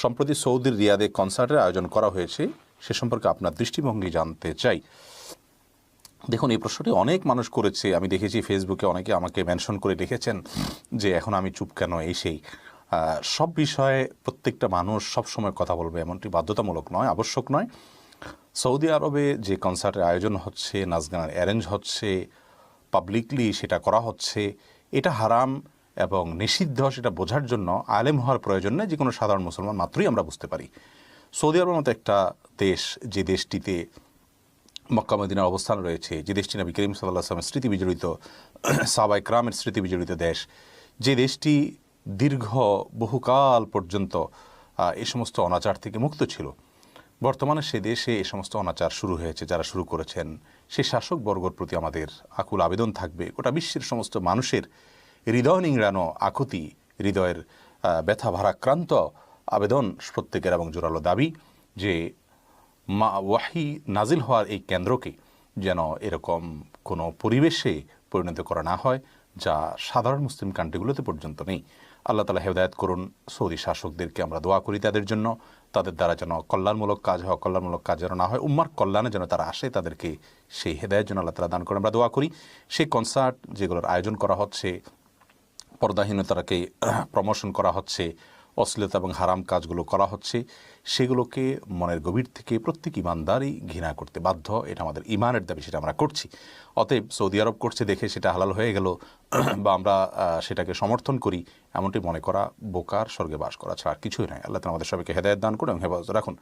সম্প্রতি সৌদির রিয়াদে কনসার্টের আয়োজন করা হয়েছে, সে সম্পর্কে আপনার দৃষ্টিভঙ্গি জানতে চাই। দেখুন, এই প্রশ্নটি অনেক মানুষ করেছে। আমি দেখেছি ফেসবুকে অনেকে আমাকে মেনশন করে লিখেছেন যে, এখন আমি চুপ কেন? এই সেই। সব বিষয়ে প্রত্যেকটা মানুষ সব সময় কথা বলবে, এমনটি বাধ্যতামূলক নয়, আবশ্যক নয়। সৌদি আরবে যে কনসার্টের আয়োজন হচ্ছে নাচ গানের অ্যারেঞ্জ হচ্ছে, পাবলিকলি সেটা করা হচ্ছে, এটা হারাম। এবং নিষিদ্ধ সেটা বোঝার জন্য আলেম হওয়ার প্রয়োজন নেই যে কোনো সাধারণ মুসলমান মাত্রই আমরা বুঝতে পারি। সৌদি আরবের মতো একটা দেশ, যে দেশটিতে মক্কা অবস্থান রয়েছে, যে দেশটি নবী করিম সাল্লাহ আসলামের স্মৃতি বিজড়িত সাবাই ক্রামের স্মৃতি বিজড়িত দেশ, যে দেশটি দীর্ঘ বহুকাল পর্যন্ত এ সমস্ত অনাচার থেকে মুক্ত ছিল। বর্তমানে সে দেশে এ সমস্ত অনাচার শুরু হয়েছে, যারা শুরু করেছেন। সে শাসক বর্গর প্রতি আমাদের আকুল আবেদন থাকবে। গোটা বিশ্বের সমস্ত মানুষের হৃদয় নিংড়ানো আকুতি, হৃদয়ের ব্যথা ভারাক্রান্ত আবেদন প্রত্যেকের এবং জোরালো দাবি যে মা, ওয়াহি নাজিল হওয়ার এই কেন্দ্রকে যেন এরকম কোনো পরিবেশে পরিণত করা না হয়, যা সাধারণ মুসলিম কান্ট্রিগুলোতে পর্যন্ত নেই। আল্লাহ তালা হেদায়ত করুন, সৌদি শাসকদেরকে আমরা দোয়া করি তাদের জন্য, তাদের দ্বারা যেন কল্যাণমূলক কাজ হয় কল্যাণমূলক কাজ যেন না হয়, উম্মার কল্যাণে যেন তারা আসে, তাদেরকে সেই হেদায়ত যেন আল্লাহ তালা দান করে আমরা দোয়া করি সেই কনসার্ট যেগুলোর আয়োজন করা হচ্ছে পর্দাহীনতাকে প্রমোশন করা হচ্ছে, অশ্লীলতা এবং হারাম কাজগুলো করা হচ্ছে, সেগুলোকে মনের গভীর থেকে প্রত্যেক ইমানদারই ঘৃণা করতে বাধ্য। এটা আমাদের ইমানের দাবি, সেটা আমরা করছি। অতএব সৌদি আরব করছে দেখে সেটা হালাল হয়ে গেল, বা আমরা সেটাকে সমর্থন করি, এমনটি মনে করা বোকার স্বর্গে বাস করা ছাড়া কিছুই নয়। আল্লাহ আমাদের সবাইকে হেদায়ত দান করুন এবং হেফাজত রাখুন।